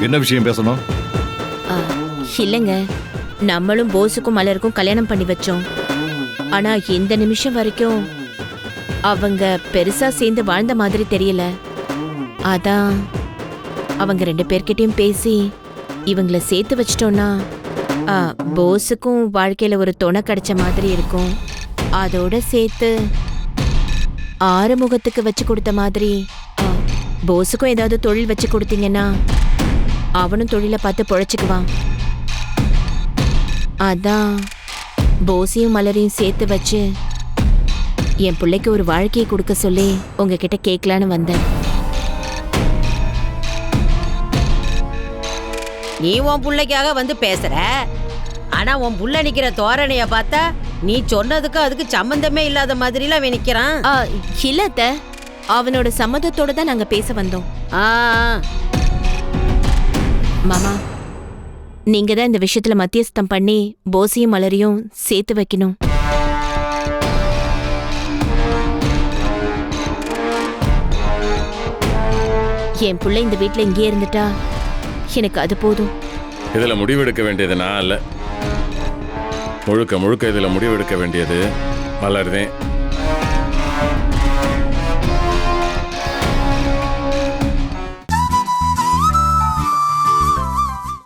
என்ன விஷயம் பேசணும்? ஆ, இல்லைங்க. நம்மளும் போஸுக்கும் மலருக்கும் கல்யாணம் பண்ணி வச்சோம். ஆனா இந்த நிமிஷம் வரைக்கும் அவங்க பெருசா சேர்ந்து வாழ்ந்த மாதிரி தெரியல. அதான் அவங்க ரெண்டு பேர்கிட்டயும் பேசி இவங்கள சேர்த்து வச்சிட்டோம்னா போஸுக்கும் வாழ்க்கையில ஒரு துணை கிடைச்ச மாதிரி இருக்கும். அதோட சேர்த்து ஆறுமுகத்துக்கு வச்சு கொடுத்த மாதிரி போஸுக்கும் ஏதாவது தொழில் வச்சு கொடுத்தீங்கன்னா அவனும் தொழிலை பார்த்து பொழைச்சுக்குவான். அதான் போசியும் மலரையும் சேர்த்து வச்சு என் பிள்ளைக்கு ஒரு வாழ்க்கையை கொடுக்க சொல்லி உங்ககிட்ட கேட்கலான்னு வந்தேன். நீ உன் பிள்ளைக்காக வந்து பேசுற? ஆனா உன் புள்ள நிக்கிற தோரணைய பார்த்தா நீ சொன்னதுக்கு அதுக்கு சம்பந்தமே இல்லாத மாதிரிலாம் அவன் நிக்கிறான். ஆ, இல்ல அத்தை. அவனோட சம்மதத்தோட தான் நாங்க பேச வந்தோம். ஆ, மாமா நீங்க தான் இந்த விஷயத்துல மத்தியஸ்தம் பண்ணி போசியும் மலரையும் சேர்த்து வைக்கணும். என் பிள்ளை இந்த வீட்டுல இங்கேயே இருந்துட்டா எனக்கு அது போதும். இதுல முடிவெடுக்க வேண்டியது நான் இல்ல முழுக்க முழுக்க இதுல முடிவெடுக்க வேண்டியது மலர்தேன்